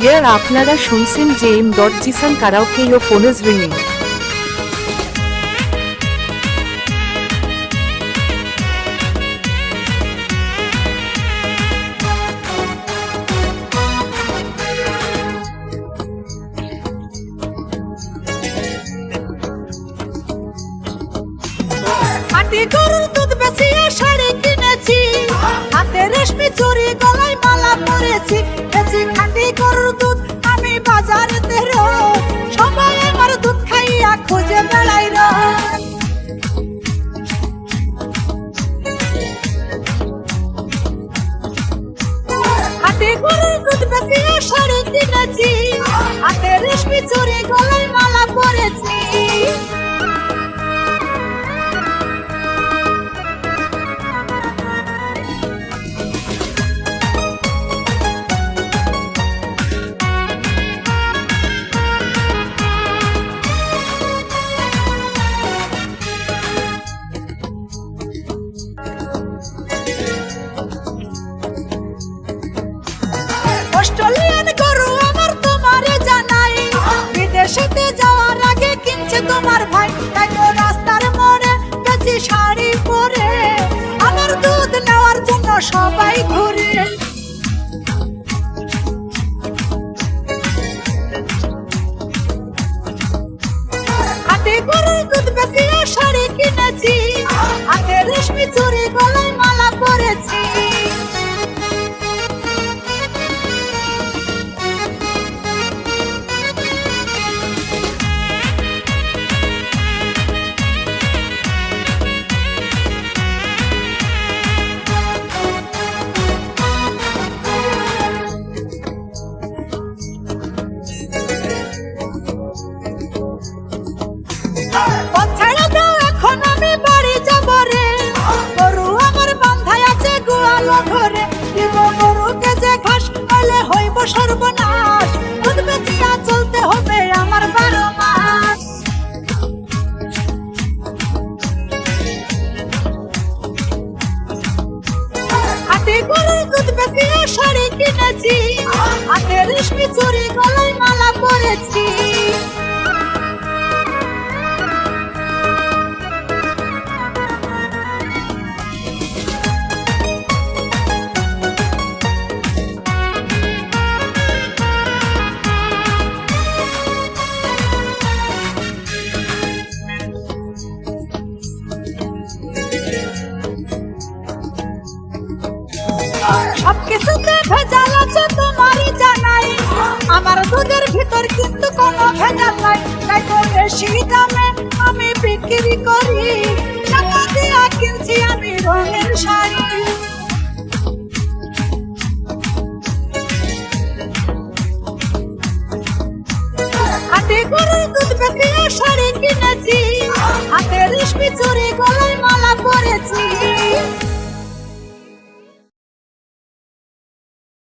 ইয়ার আপনারা শুনছেন যে M dot Zisan karaoke your phone is রিংিং হাতে গরুর দুধ শাড়ি কিনেছি হাতে রেশমি চুরি গলায় মালা পরেছি। সবাই ঘুরে। হাতে করে দুধ বেশি শাড়ি কিনেছি ঘরে দিব গরুকে যে ঘাস হইব সর্বনাশ। চলতে হবে আমার বারো হাতে রেশমি চুরি গলায় মালা সবকিছুতে ভেজাল আছে তোমারই জানাই। আমার দুধের ভিতর কিন্তু কোনো ভেজাল নাই। তাই তো বেশি দামে আমি বিক্রি করি। টাকা দিয়া কিনছি আমি রঙের শাড়ি। হাতে গরুর দুধ বেচিয়ে শাড়ি কিনেছি। হাতে রেশমি চুরি